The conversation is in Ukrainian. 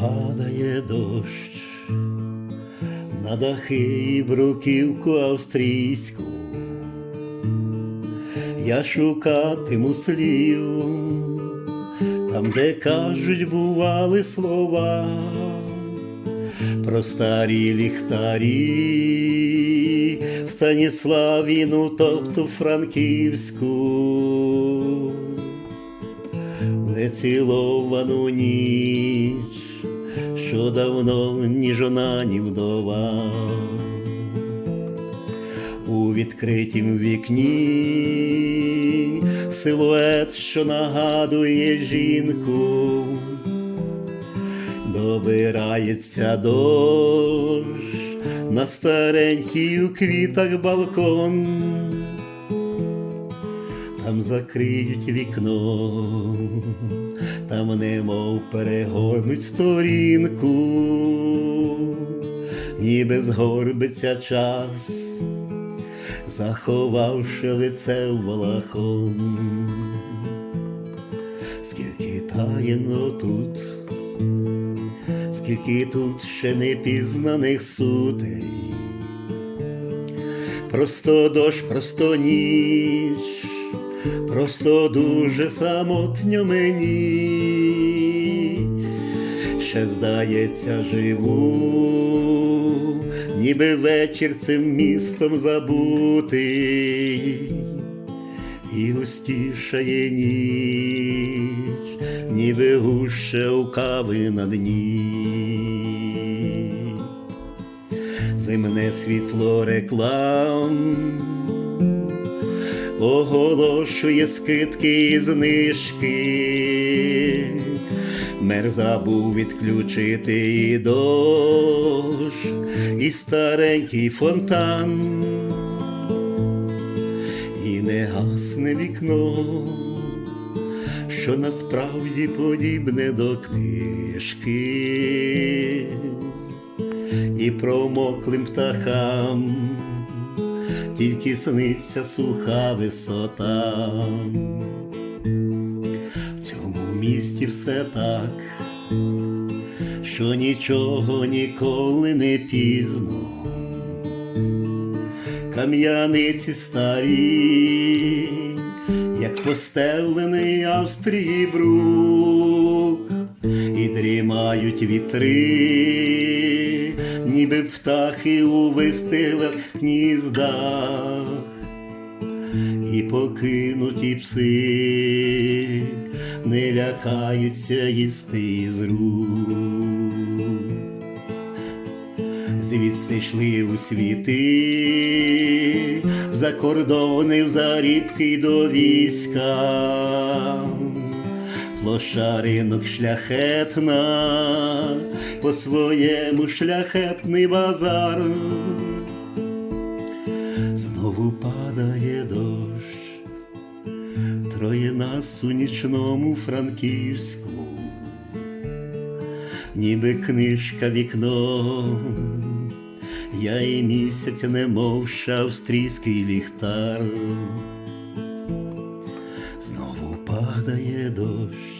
падає дощ. На дахи і бруківку австрійську. Я шукатиму слів, там, де кажуть, бували слова, про старі ліхтарі, в Станіславіну, тобто Франківську, неціловану ніч, що давно ні жона, ні вдова. У відкритім вікні силует, що нагадує жінку, добирається дощ на старенький у квітах балкон, там закриють вікно, там немов перегорнуть сторінку, ніби згорбиться час заховавши лице в балахон. Скільки таєно тут, скільки тут ще непізнаних сутей, просто дощ, просто ніч, просто дуже самотньо мені, ще здається, живу, ніби вечір цим містом забутий, і густішає ніч, ніби гуще у кави на дні. Земне світло реклам оголошує скидки і знижки. Мер забув відключити і дощ, і старенький фонтан, і не гасне вікно, що насправді подібне до книжки, і промоклим птахам тільки сниться суха висота. В цьому місті все так, що нічого ніколи не пізно. Кам'яниці старі, як постелений Австрії брук, і дрімають вітри, ніби птахи у вистилах гніздах і покинуті пси не лякаються їсти із рук. Звідси йшли у світи, за кордони, в зарібки до війська. Площа ринок шляхетна, по своєму шляхетний базар. Знову падає дощ, троє нас у нічному Франківську, ніби книжка вікно, я і місяць, немов австрійський ліхтар. Падає дощ,